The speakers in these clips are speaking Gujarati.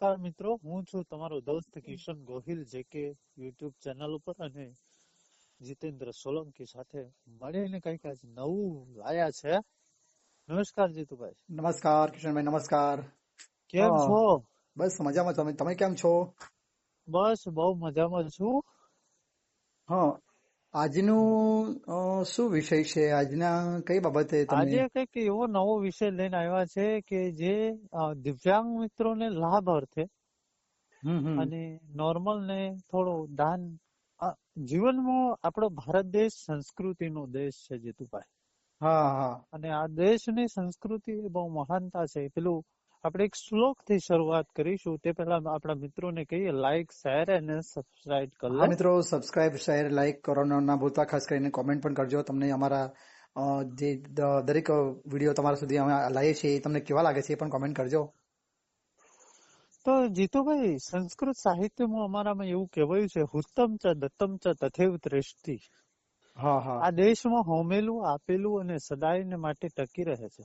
નમસ્કાર મિત્રો હું છું તમારો દોસ્ત કિશન ગોહિલ જે કે યુટ્યુબ ચેનલ ઉપર અને જીતેન્દ્ર સોલંકી સાથે મળીને કંઈક આજ નવું લાયા છે. નમસ્કાર જીતુભાઈ. નમસ્કાર કિશનભાઈ નમસ્કાર. કેમ છો? બસ મજામાં તમે તમે કેમ છો? બસ બહુ મજામાં છું. હા આજનું શું વિષય છે? આજના કઈ બાબતે આજે કંઈક એવો નવો વિષય લઈને આવ્યા છે કે જે દિવ્યાંગ મિત્રોને લાભ અર્થે અને નોર્મલ ને થોડો દાન જીવનમાં આપણો ભારત દેશ સંસ્કૃતિનો દેશ છે જીતુભાઈ. હા હા. અને આ દેશની સંસ્કૃતિ બહુ મહાનતા છે. પેલું આપણે એક શ્લોકથી શરૂઆત કરીશું. તે પહેલા આપણા મિત્રોને કહીએ લાઈક શેર અને સબસ્ક્રાઇબ કરો મિત્રો સબસ્ક્રાઇબ શેર લાઈક કરવાનો ના ભૂલતા. ખાસ કરીને કોમેન્ટ પણ કરજો. તમને અમારા જે દરેક વીડિયો તમારા સુધી અમે લાવીએ છીએ તમને કેવા લાગે છે એ પણ કોમેન્ટ કરજો. તો જીતુભાઈ સંસ્કૃત સાહિત્યમાં અમારામાં એવું કહેવાયું છે હુત્તમ ચ દત્તમ ચ તથેવ દ્રષ્ટિ. હા હા. આ દેશમાં હોમેલું આપેલું અને સદાયને માટે ટકી રહે છે.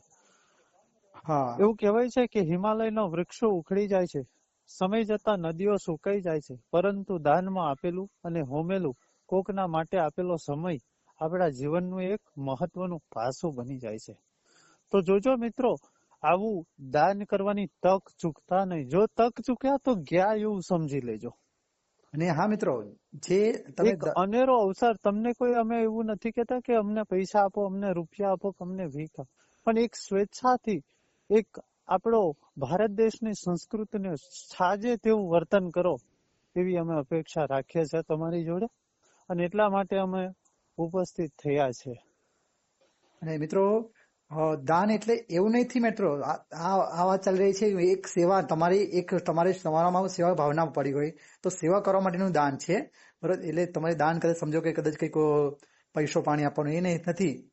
હા. એવું કહેવાય છે કે હિમાલયનો વૃક્ષો ઉખડી જાય છે. સમય જતા નદીઓ સુકાઈ જાય છે. પરંતુ દાનમાં આપેલું અને હોમેલું કોકના માટે આપેલો સમય આપણા જીવનનું એક મહત્વનું પાસું બની જાય છે. તો જોજો મિત્રો આવું દાન કરવાની તક ચૂકતા નહીં. જો તક ચૂક્યા તો ગયા એવું સમજી લેજો. અને હા મિત્રો જે તમે અનેરો અવસર તમને કોઈ અમે એવું નથી કેતા કે અમને પૈસા આપો અમને રૂપિયા આપો અમને ભીખ આપો. પણ એક સ્વેચ્છાથી એક આપણો ભારત દેશની સંસ્કૃતિને સાજે તેવું વર્તન કરો એવી અમે અપેક્ષા રાખીએ છીએ તમારી જોડે. અને એટલા માટે અમે ઉપસ્થિત થયા છે. અને મિત્રો દાન એટલે એવું નથી મિત્રો, આ વાત ચાલી રહી છે, એક સેવા તમારી, એક તમારે તમારામાં સેવા ભાવના પડી હોય તો સેવા કરવા માટેનું દાન છે. બરોબર? એટલે તમારે દાન કદાચ સમજો કે કદાચ કંઈક પૈસો પાણી આપવાનું એ નહીં- નથી.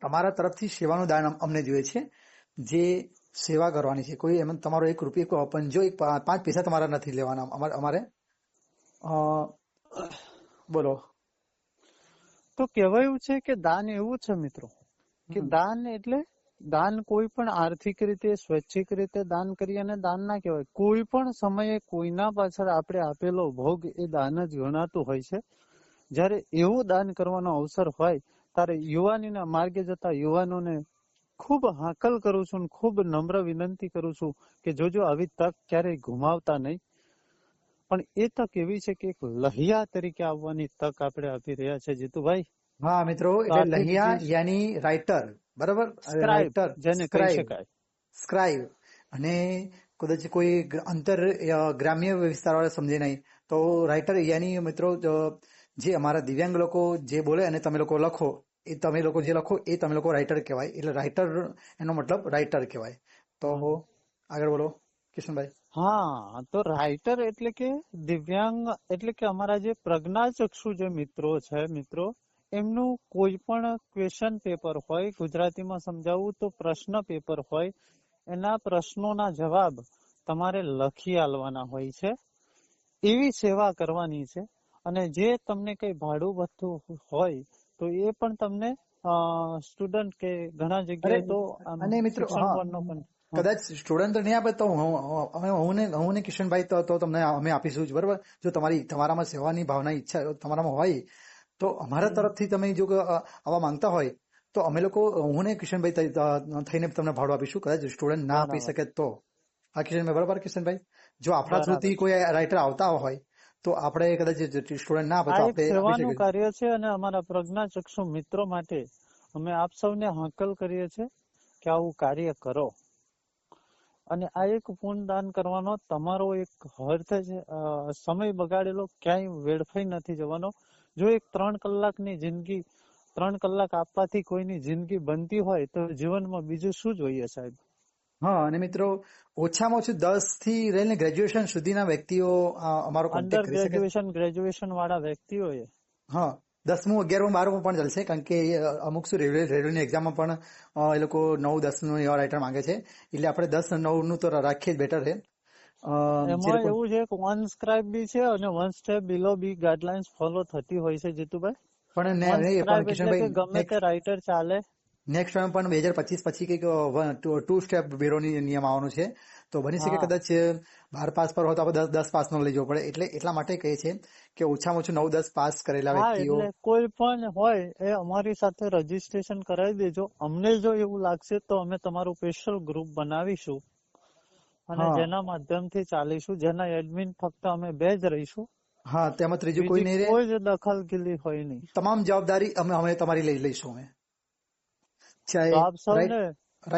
તમારા તરફથી સેવાનું દાન અમને જોઈએ છે. જે સેવા કરવાની છે. કોઈ એમ તમારો એક રૂપિયો પણ જો એક પાંચ પૈસા તમારા નથી લેવાના. અમારે અમારે બોલો. તો કહેવાયું છે કે દાન એવું છે મિત્રો કે દાન એટલે દાન કોઈ પણ આર્થિક રીતે સ્વૈચ્છિક રીતે દાન કરી અને દાન ના કહેવાય. કોઈ પણ સમયે કોઈના પાછળ આપણે આપેલો ભોગ એ દાન જ ગણાતું હોય છે. જ્યારે એવું દાન કરવાનો અવસર હોય ત્યારે યુવાનીના માર્ગે જતા યુવાનોને ખૂબ હાકલ કરું છું અને ખૂબ નમ્ર વિનંતી કરું છું કે જોજો આવી તક ક્યારેય ગુમાવતા નહીં. પણ એ તક એવી છે કે એક લહિયા તરીકે આવવાની તક આપણે આપી રહ્યા છે જીતુભાઈ. હા મિત્રો એટલે લહિયા યાની રાઇટર બરાબર? રાઇટર જેને કહી શકાય. સ્ક્રાઇબ. અને કદાચ કોઈ અંતર ગ્રામ્ય ગ્રામ્ય વિસ્તારવાળા સમજે નહીં. તો રાઇટર યાની મિત્રો જે અમારા દિવ્યાંગ લોકો જે બોલે અને તમે લોકો લખો એ તમે લોકો જે લખો એ તમે લોકો રાઇટર કહેવાય. એટલે રાઇટર એનો મતલબ રાઇટર કહેવાય. તો આગળ બોલો કિશનભાઈ. હા તો રાઇટર એટલે કે દિવ્યાંગ એટલે કે અમારા જે પ્રજ્ઞાચક્ષુ જે મિત્રો છે મિત્રો એમનું કોઈ પણ ક્વેશ્ચન પેપર હોય ગુજરાતીમાં સમજાવવું તો પ્રશ્ન પેપર હોય એના પ્રશ્નોના જવાબ તમારે લખી આલવાના હોય છે. એવી સેવા કરવાની છે. અને જે તમને કઈ ભાડું ભથ્થું હોય તો એ પણ તમને સ્ટુડન્ટ કે ઘણા જગ્યાએ તો અને મિત્રો, કદાચ સ્ટુડન્ટ નહીં આપે તો હું અમે હું ને હું ને કિશનભાઈ તો તમને અમે આપીશું જ બરાબર? જો તમારી તમારામાં સેવાની ભાવના ઈચ્છા તમારામાં હોય તો અમારા તરફથી તમે જો આવા માંગતા હોય તો અમે લોકો હું ને કિશનભાઈ થઈને તમને ભાડું આપીશું. કદાચ સ્ટુડન્ટ ના આપી શકે તો. હા કિશનભાઈ બરાબર કિશનભાઈ? જો આપણા. થ્રુથી કોઈ રાઇટર આવતા હોય તો આપણે કદાચ સ્ટુડન્ટ ના આ એક સેવાનું કાર્ય છે અને અમારા પ્રજ્ઞાચક્ષુ મિત્રો માટે અમે આપ સૌને હાકલ કરીએ છીએ કે આવું કાર્ય કરો. અને આ એક પુણ્યદાન કરવાનો તમારો એક અર્થ છે. સમય બગાડેલો ક્યાંય વેડફાઈ નથી જવાનો. જો એક ત્રણ કલાકની જિંદગી ત્રણ કલાક આપવાથી કોઈની જિંદગી બનતી હોય તો જીવનમાં બીજું શું જોઈએ સાહેબ? હા અને મિત્રો ઓછામાં ઓછું દસથી લઈને ગ્રેજ્યુએશન સુધીના વ્યક્તિઓ અમારો અંડર ગ્રેજ્યુએશન ગ્રેજ્યુએશન વાળા વ્યક્તિઓએ? હા દસમું અગિયારમું બારમું પણ ચાલશે કારણ કે અમુક શું રેલવે રેલવેની એક્ઝામમાં પણ એ લોકો નવ દસનું એવા રાઇટર માંગે છે. એટલે આપણે દસ નવનું તો રાખીએ જ બેટર છે. એમાં એવું છે કે વન સ્ક્રાઇબ બી છે અને વન સ્ટેપ બિલો બી ગાઈડલાઇન્સ ફોલો થતી હોય છે જીતુભાઈ. પણ ગમે તે રાઇટર ચાલે. નેક્સ્ટ ટાઈમ પણ બે હજાર પચીસ પછી કંઈક ટુ સ્ટેપ વેરોની નિયમ આવવાનું છે. તો બની શકે કદાચ બાર પાસ પર હોય તો આપણે દસ દસ પાસ નો લઈ જવો પડે. એટલે એટલા માટે કહે છે કે ઓછામાં ઓછું નવ દસ પાસ કરેલા વ્યક્તિઓ એટલે કોઈ પણ હોય એ અમારી સાથે રજીસ્ટ્રેશન કરાવી દેજો. અમને જો એવું લાગશે તો અમે તમારું સ્પેશિયલ ગ્રુપ બનાવીશું. અને. જેના માધ્યમથી ચાલીશું. જેના એડમિન ફક્ત અમે બે જ રહીશું. હા તેમાં ત્રીજું કોઈ નહીં કોઈ જ દખલગીરી હોય નહીં. તમામ જવાબદારી અમે અમે તમારી લઈ લઈશું અમે. તો આપ સૌને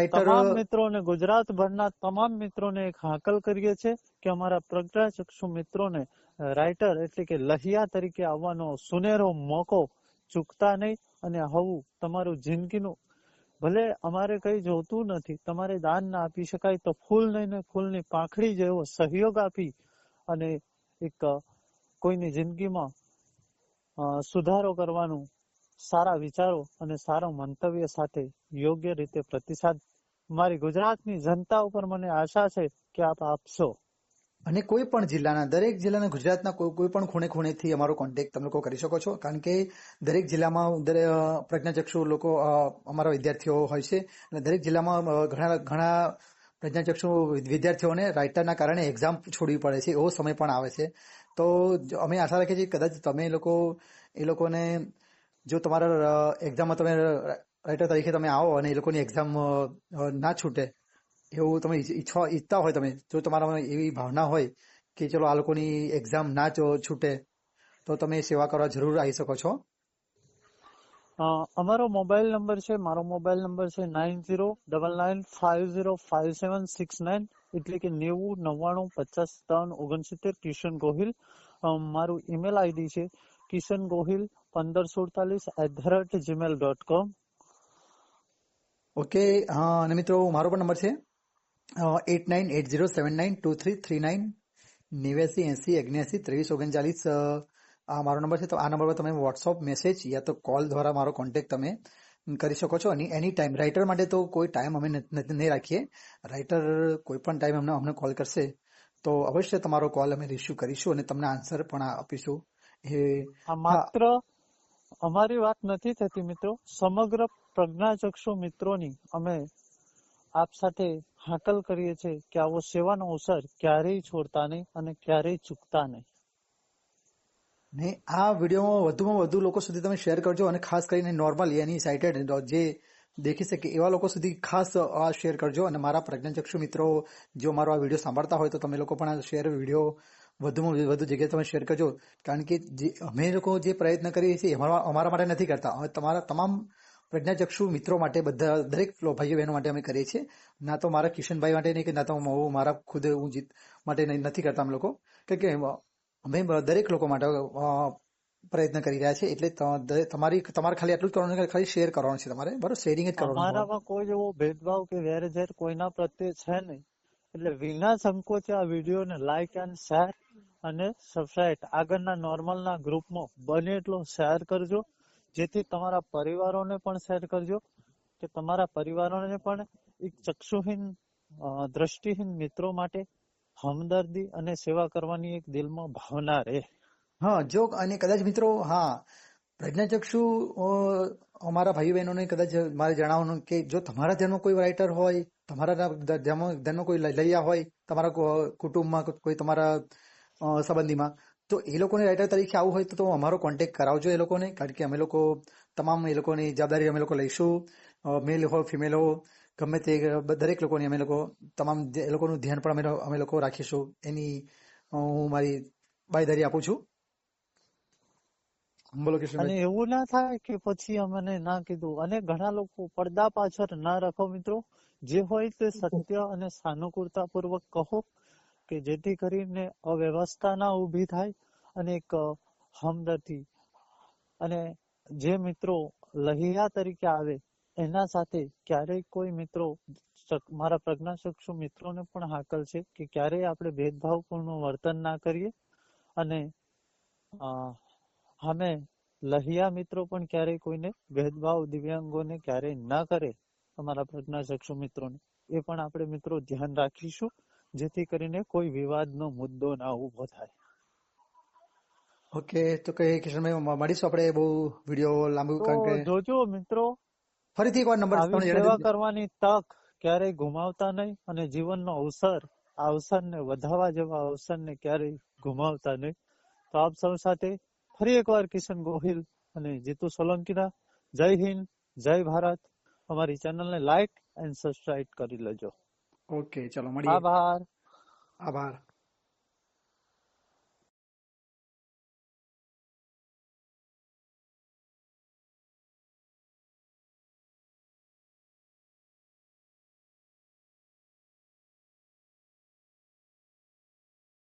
તમામ મિત્રોને ગુજરાતભરના તમામ મિત્રોને એક હાકલ કરીએ છે કે અમારા પ્રજ્ઞાચક્ષુ મિત્રોને રાઇટર એટલે કે લહિયા તરીકે આવવાનો સુનેરો મોકો ચૂકતા નહીં અને હવું તમારું જિંદગીનું ભલે અમારે કઈ જોતું નથી તમારે દાન ના આપી શકાય તો ફૂલ નહીં ને ફૂલની પાંખડી જેવો સહયોગ આપી અને એક કોઈની જિંદગીમાં સુધારો કરવાનું સારા વિચારો અને સારા મંતવ્ય સાથે યોગ્ય રીતે પ્રતિસાદ. મારી ગુજરાતની જનતા ઉપર મને આશા છે કે આપ આપશો. અને કોઈ પણ જિલ્લાના, દરેક જિલ્લાના ગુજરાતના કોઈ કોઈ પણ ખૂણે ખૂણેથી અમારો કોન્ટેક્ટ તમે લોકો કરી શકો છો. કારણ કે દરેક જિલ્લામાં પ્રજ્ઞાચક્ષુ લોકો અમારા વિદ્યાર્થીઓ હોય છે. અને દરેક જિલ્લામાં ઘણા ઘણા પ્રજ્ઞાચક્ષુ વિદ્યાર્થીઓને રાઇટરના કારણે એક્ઝામ છોડવી પડે છે. એવો સમય પણ આવે છે. તો અમે આશા રાખીએ છીએ કદાચ તમે લોકો, એ લોકોને જો તમારા એક્ઝામમાં તમે રાઇટર તરીકે તમે આવો અને એ લોકોની એક્ઝામ ના છૂટે, એવું તમે ઈચ્છવા ઈચ્છતા હોય તમે, જો તમારામાં એવી ભાવના હોય કે ચલો આ લોકોની એક્ઝામ ના છૂટે, તો તમે સેવા કરવા જરૂર આવી શકો છો. અમારો મોબાઈલ નંબર છે, મારો મોબાઈલ નંબર છે nine zero double nine five zero five seven six nine, એટલે કે નેવું નવ્વાણું પચાસ ત્રણ ઓગણસિત્તેર કિશન ગોહિલ. મારું ઈમેલ આઈડી છે કિશન ગોહિલ પંદર સુડતાલીસ at the rate Gmail dot com okay હા અને મિત્રો મારો પણ નંબર છે. Eight nine eight zero seven nine two three three nine નેવ્યાસી એસી ઓગણ્યાસી ત્રેવીસ ઓગણચાલીસ આ મારો નંબર છે. તો આ નંબર પર તમે વોટ્સઅપ મેસેજ યા તો કોલ દ્વારા મારો કોન્ટેક્ટ તમે કરી શકો છો. અને એની ટાઈમ રાઇટર માટે તો કોઈ ટાઈમ અમે નહીં રાખીએ. રાઇટર કોઈ પણ ટાઈમ અમને અમને કોલ કરશે. તો અવશ્ય તમારો કોલ અમે રિસીવ કરીશું અને તમને આન્સર પણ આપીશું. એ માત્ર અમારી વાત નથી થતી મિત્રો. સમગ્ર પ્રજ્ઞાચક્ષુ મિત્રોની અમે આપ સાથે હાકલ કરીએ છીએ કે આવો સેવાનો અવસર ક્યારેય છોડતા નહીં અને ક્યારેય ચૂકતા નહીં. ને આ વિડીયોમાં વધુમાં વધુ લોકો સુધી તમે શેર કરજો અને ખાસ કરીને નોર્મલ એની સાઇટેડ જે દેખી શકે એવા લોકો સુધી ખાસ આ શેર કરજો અને મારા પ્રજ્ઞાચક્ષુ મિત્રો જો મારો આ વીડિયો સાંભળતા હોય તો તમે લોકો પણ આ શેર વીડિયો વધુમાં વધુ જગ્યાએ તમે શેર કરજો. કારણ કે જે અમે લોકો જે પ્રયત્ન કરીએ છીએ, અમારા માટે નથી કરતા. અમે તમારા તમામ પ્રજ્ઞાચક્ષુ મિત્રો માટે બધા દરેક ભાઈઓ બહેનો માટે અમે કરીએ છીએ. ના તો મારા કિશનભાઈ માટે નહીં કે ના તો હું મારા ખુદ હું જીત માટે નથી કરતા અમે લોકો. કારણ કે અમે દરેક લોકો માટે પ્રયત્ન કરી રહ્યા છે એટલે તમારી તમારે ખાલી આટલું જ કરવાનું છે ખાલી શેર કરવાનું છે તમારે. બરોબર? શેરિંગ જ કરવાનું. અમારામાં કોઈ એવો ભેદભાવ કે વેરઝેર કોઈના પ્રત્યે છે નહીં. એટલે વિના સંકોચે આ વિડીયોને લાઈક એન્ડ શેર અને સબસ્ક્રાઇબ. આગળના નોર્મલના ગ્રુપમાં બને એટલો શેર કરજો. જેથી તમારા પરિવારોને પણ શેર કરજો. કે તમારા પરિવારોને પણ એક ચક્ષુહીન દ્રષ્ટિહીન મિત્રો માટે હમદર્દી અને સેવા કરવાની એક દિલમાં ભાવના રહે. હા, જો અને કદાચ મિત્રો, હા, પ્રજ્ઞાચક્ષુ અમારા ભાઈ બહેનોને કદાચ મારે જણાવવાનું કે જો તમારા ધ્યાનમાં કોઈ રાઇટર હોય, તમારા ધ્યાનમાં કોઈ લઈયા હોય, તમારા કુટુંબમાં કોઈ તમારા સંબંધીમાં. તો એ લોકોને રાઇટર તરીકે આવું હોય તો અમારો કોન્ટેક્ટ કરાવજો એ લોકોને, કારણ કે અમે લોકો તમામ એ લોકોની જવાબદારી અમે લોકો લઈશું. મેલ હોય ફિમેલ હો ગમે તે દરેક લોકોની અમે લોકો તમામ એ લોકોનું ધ્યાન પણ અમે અમે લોકો રાખીશું. એની હું મારી બાયદારી આપું છું. બોલો અને એવું ના થાય કે પછી અમને ના કીધું. અને ઘણા લોકો પડદા પાછળ ના રાખો મિત્રો. જે હોય તે સત્ય અને સાનુકૂળતા પૂર્વક કહો. કે જેથી કરીને અવ્યવસ્થા ના ઊભી થાય અને એક હમદર્દી અને જે મિત્રો લહિયા તરીકે આવે, એના સાથે ક્યારેય કોઈ મિત્રો મારા પ્રજ્ઞાચક્ષુ મિત્રોને પણ હાકલ છે કે ક્યારેય આપણે ભેદભાવપૂર્ણ વર્તન ના કરીએ અને અમે લહિયા મિત્રો પણ ક્યારેય કોઈને ભેદભાવ દિવ્યાંગોને ક્યારેય ના કરે, અમારા પ્રજ્ઞાચક્ષુ મિત્રોને. એ પણ આપણે મિત્રો ધ્યાન રાખીશું. જેથી કરીને કોઈ વિવાદનો મુદ્દો ના ઊભો થાય. ઓકે તો કઈ કિશનભાઈ મળીશું આપણે બહુ વીડિયો લાંબુ કારણ કે જોજો મિત્રો ફરીથી એકવાર નંબર સેવા કરવાની તક ક્યારેય ગુમાવતા નહીં અને જીવનનો અવસર અવસરને વધાવવા જેવા અવસરને ક્યારેય ગુમાવતા નહીં. તો આપ સૌ સાથે ફરી એકવાર કિશન ગોહિલ અને જીતુ સોલંકીના જય હિન્દ જય ભારત. અમારી ચેનલને લાઈક એન્ડ સબસ્ક્રાઇબ કરી લેજો. ઓકે ચલો મળીએ. આભાર. આભાર.